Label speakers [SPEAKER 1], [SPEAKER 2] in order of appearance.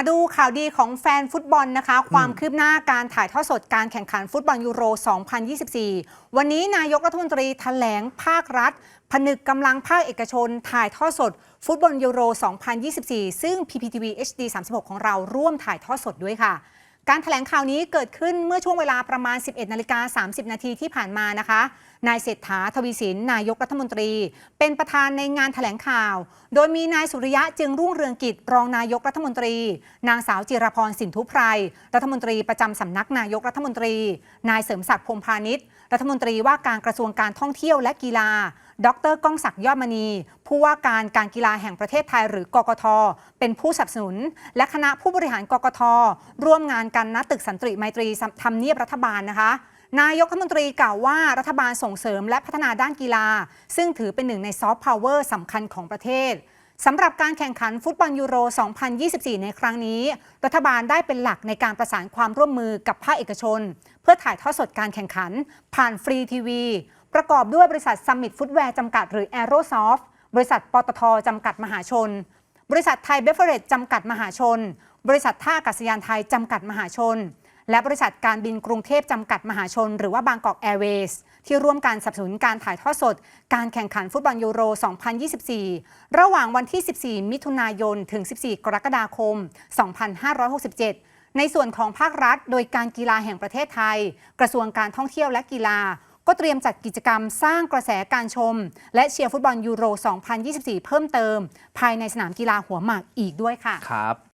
[SPEAKER 1] มาดูข่าวดีของแฟนฟุตบอลนะคะ ความคืบหน้าการถ่ายทอดสดการแข่งขันฟุตบอลยูโร 2024 วันนี้นายกรัฐมนตรีแถลงภาครัฐ ผนึกกำลังภาคเอกชน ถ่ายทอดสด ฟุตบอลยูโร 2024 ซึ่ง PPTV HD 36 ของเราร่วมถ่ายทอดสดด้วยค่ะ การถแถลงข่าวนี้เกิดขึ้นเมื่อช่วงเวลาประมาณ 11นาฬิกา30 นาทีที่ผ่านมานะคะ นายเศรษฐาทวีสิน นายกรัฐมนตรี เป็นประธานในงานถแถลงข่าว โดยมีนายสุริยะจึงรุ่งเรืองกิจรองนายกรัฐมนตรี นางสาวจิรพรสินทุพไพรรัฐมนตรีประจำสำนักนายกรัฐมนตรี นายเสริมศักดิ์พงพาณิชย์รัฐมนตรีว่าการกระทรวงการท่องเที่ยวและกีฬา ดรก้องศักดิ์ยอดมณี ผู้ว่าการการกีฬาแห่งประเทศไทยหรือกกท เป็นผู้สนับสนุน และคณะผู้บริหารกกท ร่วมงานกันณตึกสันติไมตรีทำเนียบรัฐบาลนะคะนายกรัฐมนตรีกล่าวว่ารัฐบาลส่งเสริมและพัฒนาด้านกีฬา ซึ่งถือเป็นหนึ่งในซอฟต์พาวเวอร์สำคัญของประเทศสำหรับการแข่งขันฟุตบอลยูโร 2024 ในครั้งนี้ รัฐบาลได้เป็นหลักในการประสานความร่วมมือกับภาคเอกชน เพื่อถ่ายทอดสดการแข่งขัน ผ่านฟรีทีวี ประกอบด้วยบริษัทซัมมิตฟุตแวร์จำกัดหรือ Aerosoft บริษัทปตทจำกัดมหาชน บริษัทไทยเบฟเฟอร์เรจจำกัดมหาชน บริษัทท่าอากาศยานไทยจำกัดมหาชน และบริษัทการบินกรุงเทพจำกัดมหาชน หรือว่าบางกอกแอร์เวย์สที่ร่วมการสนับสนุนการถ่ายทอดสด การแข่งขันฟุตบอลยูโร 2024 ระหว่างวันที่ 14 มิถุนายน ถึง 14 กรกฎาคม 2567 ในส่วนของภาครัฐ โดยการกีฬาแห่งประเทศไทย กระทรวงการท่องเที่ยวและกีฬา ก็เตรียมจัดกิจกรรมสร้างกระแสการชม และเชียร์ฟุตบอลยูโร 2024 เพิ่มเติม ภายในสนามกีฬาหัวหมากอีกด้วยค่ะ
[SPEAKER 2] ครับ